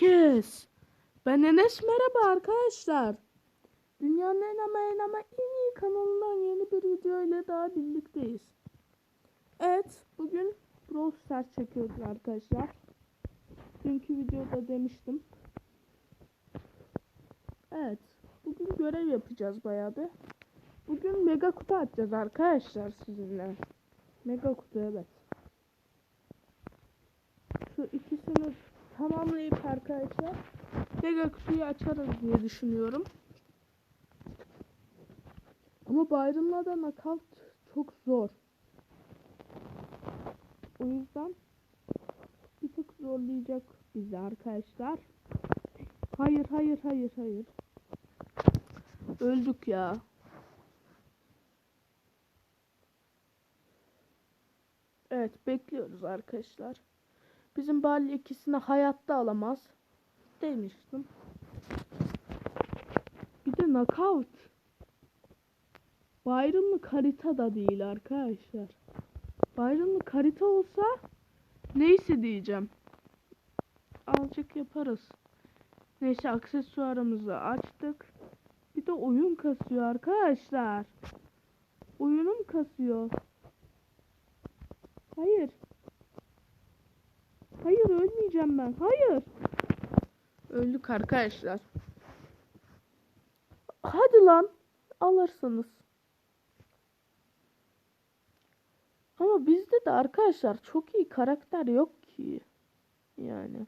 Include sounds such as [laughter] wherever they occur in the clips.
herkes. Ben Enes merhaba arkadaşlar. Dünyanın en ama en ama en iyi kanalından yeni bir video ile daha birlikteyiz. Evet bugün Brawl çekiyoruz arkadaşlar. Dünkü videoda demiştim. Evet bugün görev yapacağız bayağı bir. Bugün mega kutu açacağız arkadaşlar sizinle. Mega kutu evet. Şu ikisini tamamlayıp arkadaşlar mega kutuyu açarız diye düşünüyorum. Ama bayramla da çok zor. O yüzden bir tık zorlayacak bizi arkadaşlar. Hayır hayır hayır hayır. Öldük ya. Evet bekliyoruz arkadaşlar. Bizim Bali ikisini hayatta alamaz. Demiştim. Bir de knockout. Byron'lık harita da değil arkadaşlar. Byron'lık harita olsa neyse diyeceğim. Azıcık yaparız. Neyse aksesuarımızı açtık. Bir de oyun kasıyor arkadaşlar. Oyunum kasıyor. Hayır. Hayır ölmeyeceğim ben. Hayır. Öldük arkadaşlar. Hadi lan. Alırsınız. Ama bizde de arkadaşlar çok iyi karakter yok ki. Yani.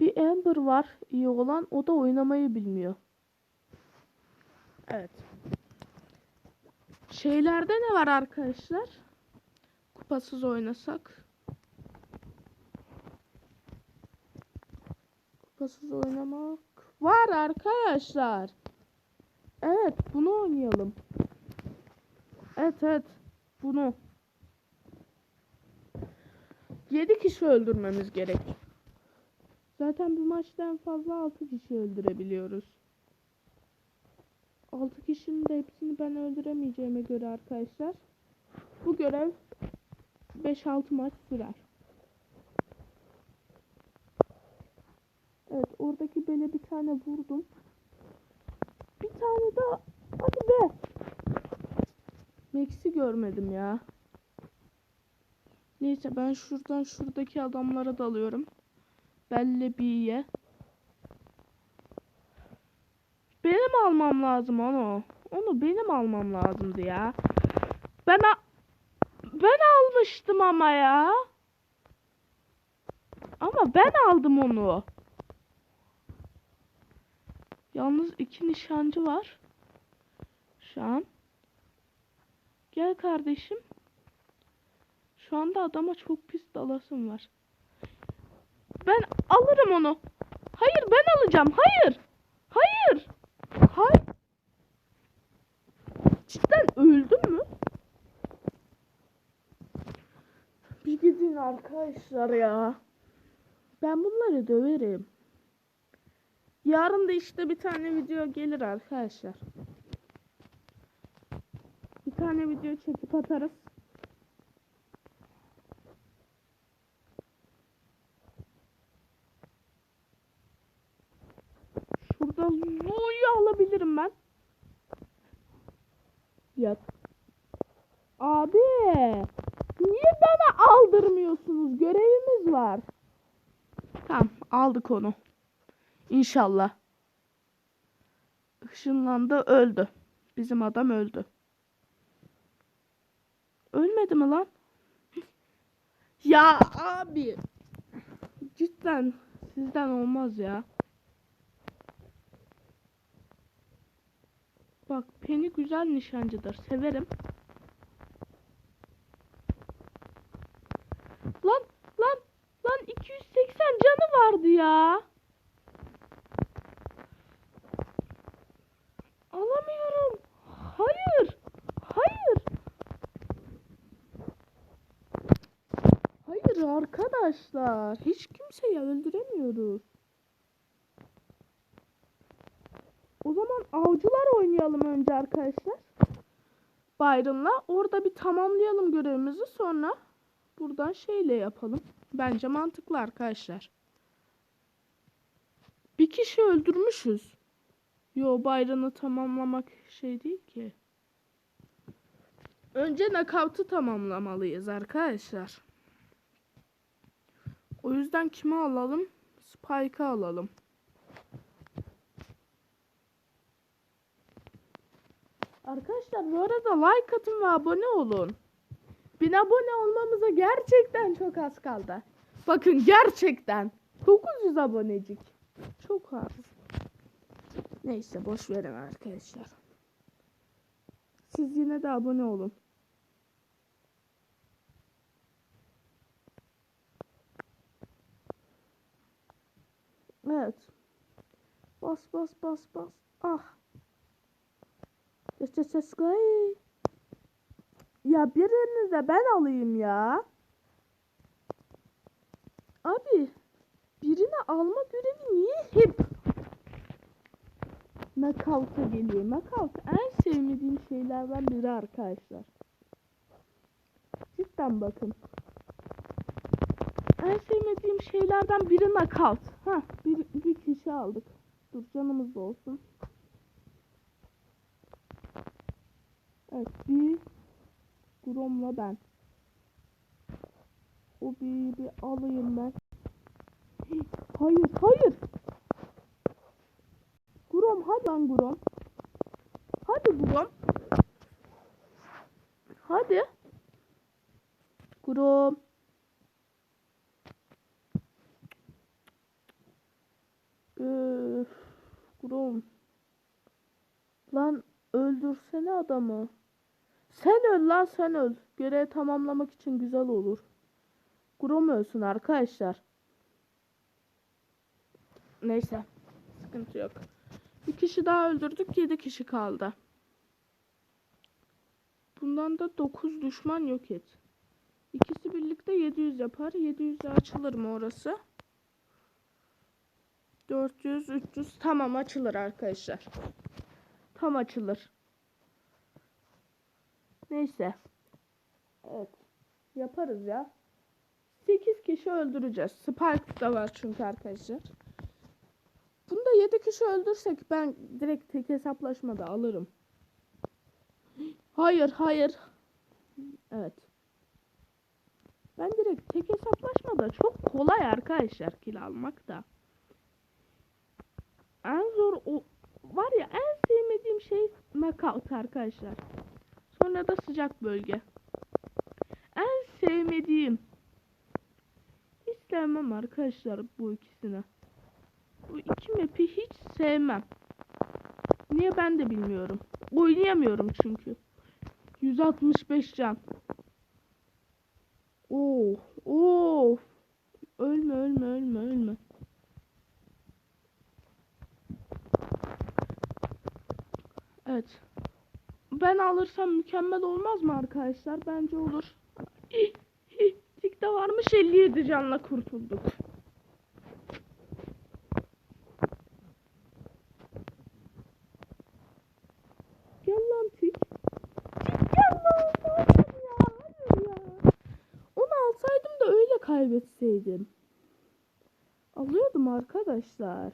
Bir Amber var iyi olan o da oynamayı bilmiyor. Evet. Şeylerde ne var arkadaşlar? Kupasız oynasak. Kupasız oynamak var arkadaşlar. Evet bunu oynayalım. Evet evet bunu. 7 kişi öldürmemiz gerek. Zaten bir maçta en fazla 6 kişi öldürebiliyoruz. 6 kişinin de hepsini ben öldüremeyeceğime göre arkadaşlar. Bu görev 5-6 maç sürer. Evet oradaki bele bir tane vurdum. Bir tane daha. Hadi be. Max'i görmedim ya. Neyse ben şuradan şuradaki adamlara dalıyorum. Belle B'ye. Benim almam lazım onu. Onu benim almam lazımdı ya. Ben ben almıştım ama ya. Ama ben aldım onu. Yalnız iki nişancı var. Şu an. Gel kardeşim. Şu anda adama çok pis dalasım var. Ben alırım onu. Hayır ben alacağım. Hayır. Hayır. Hayır. Cidden öldü gidin arkadaşlar ya. Ben bunları döverim. Yarın da işte bir tane video gelir arkadaşlar. Bir tane video çekip atarız. Var. Tamam aldık onu. İnşallah. Işınlandı öldü. Bizim adam öldü. Ölmedi mi lan? [laughs] Ya abi. Cidden sizden olmaz ya. Bak Penny güzel nişancıdır. Severim. Lan lan lan 280 canı vardı ya. Alamıyorum. Hayır. Hayır. Hayır arkadaşlar. Hiç kimseyi öldüremiyoruz. O zaman avcılar oynayalım önce arkadaşlar. Byron'la. Orada bir tamamlayalım görevimizi sonra buradan şeyle yapalım. Bence mantıklı arkadaşlar. Bir kişi öldürmüşüz. Yo bayrağını tamamlamak şey değil ki. Önce nakavtı tamamlamalıyız arkadaşlar. O yüzden kimi alalım? Spike'ı alalım. Arkadaşlar bu arada like atın ve abone olun. Bin abone olmamıza gerçekten çok az kaldı. Bakın gerçekten 900 abonecik. Çok az. Neyse boş verin arkadaşlar. Siz yine de abone olun. Evet. Bas bas bas bas. Ah. İşte ses. Ya birini de ben alayım ya. Abi birini alma görevi niye hep Knockout'a geliyor. Knockout en sevmediğim şeylerden biri arkadaşlar. Cidden bakın. En sevmediğim şeylerden biri knockout. Ha bir, bir kişi aldık. Dur canımız da olsun. Evet bir Grom'la ben. O bir alayım ben. Hayır hayır. Grom hadi lan Grom. Hadi Grom. Hadi. Grom. Öf. Grom. Lan öldürsene adamı. Sen öl lan sen öl. Görev tamamlamak için güzel olur. Grom ölsün arkadaşlar. Neyse. Sıkıntı yok. Bir kişi daha öldürdük. 7 kişi kaldı. Bundan da 9 düşman yok et. İkisi birlikte 700 yapar. 700'e açılır mı orası? 400, 300 tamam açılır arkadaşlar. Tam açılır. Neyse. Evet. Yaparız ya. 8 kişi öldüreceğiz. Spike da var çünkü arkadaşlar. Bunda 7 kişi öldürsek ben direkt tek hesaplaşmada alırım. Hayır, hayır. Evet. Ben direkt tek hesaplaşmada çok kolay arkadaşlar kill almak da. En zor o var ya en sevmediğim şey knockout arkadaşlar. Sonra da sıcak bölge. En sevmediğim. Hiç arkadaşlar bu ikisini. Bu iki map'i hiç sevmem. Niye ben de bilmiyorum. Oynayamıyorum çünkü. 165 can. Oh, oh. Ölme, ölme, ölme, ölme. Evet. Ben alırsam mükemmel olmaz mı arkadaşlar? Bence olur. [laughs] Tikte varmış 57 canla kurtulduk. Gel lan tik. Tik gel lan. Hayır ya. Hayır ya. Onu alsaydım da öyle kaybetseydim. Alıyordum arkadaşlar.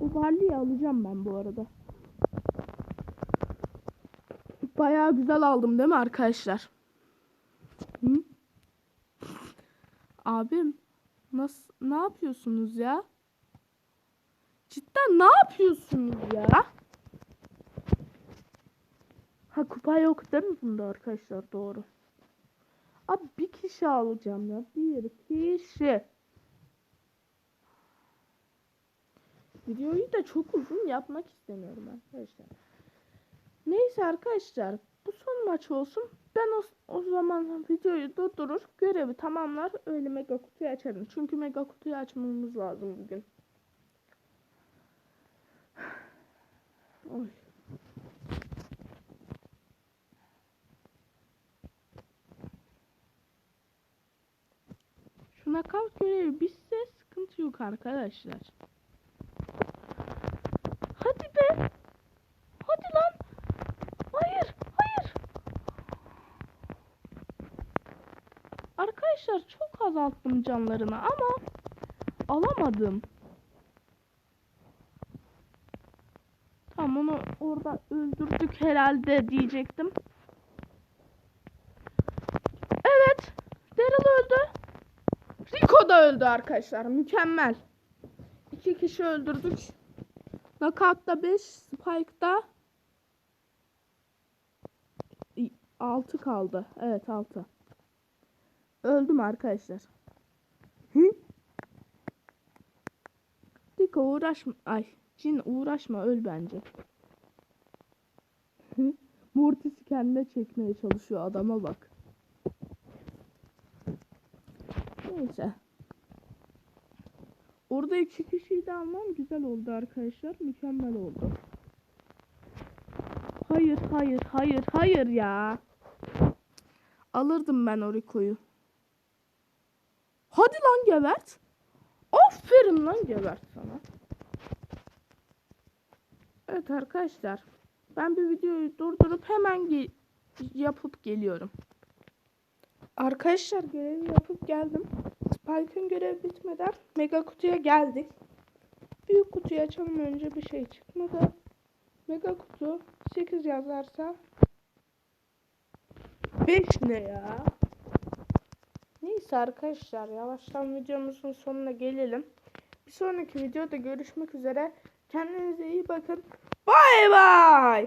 O Barley'i alacağım ben bu arada. Bayağı güzel aldım değil mi arkadaşlar? Hı? Abim nasıl ne yapıyorsunuz ya? Cidden ne yapıyorsunuz ya? Ha kupa yok değil mi bunda arkadaşlar doğru. Abi bir kişi alacağım ya. Bir kişi. Videoyu da çok uzun yapmak istemiyorum arkadaşlar. Neyse arkadaşlar bu son maç olsun. Ben o, o zaman videoyu durdurur, görevi tamamlar, öyle mega kutuyu açarım. Çünkü mega kutuyu açmamız lazım bugün. [sighs] Oy. Şuna kalk görevi bitse sıkıntı yok arkadaşlar. Hadi be. Hadi lan. Hayır, hayır. arkadaşlar çok azalttım canlarını ama alamadım. Tamam onu orada öldürdük herhalde diyecektim. Evet. Daryl öldü. Rico da öldü arkadaşlar. Mükemmel. İki kişi öldürdük. Knockout'ta 5, Spike'da 6 kaldı. Evet 6. Öldüm arkadaşlar. Hı? Rico uğraşma. Ay Cin uğraşma öl bence. Mortis'i kendine çekmeye çalışıyor adama bak. Neyse. Orada iki kişiyi de almam güzel oldu arkadaşlar. Mükemmel oldu. Hayır, hayır, hayır, hayır ya. Alırdım ben Oriko'yu. Hadi lan gebert. Aferin lan gebert sana. Evet arkadaşlar. Ben bir videoyu durdurup hemen ge- yapıp geliyorum. Arkadaşlar görevi yapıp geldim. Spike'ın görevi bitmeden mega kutuya geldik. Büyük kutuyu açalım önce bir şey çıkmadı. Mega kutu 8 yazarsa 5 ne ya? Neyse arkadaşlar yavaştan videomuzun sonuna gelelim. Bir sonraki videoda görüşmek üzere. Kendinize iyi bakın. Bay bay.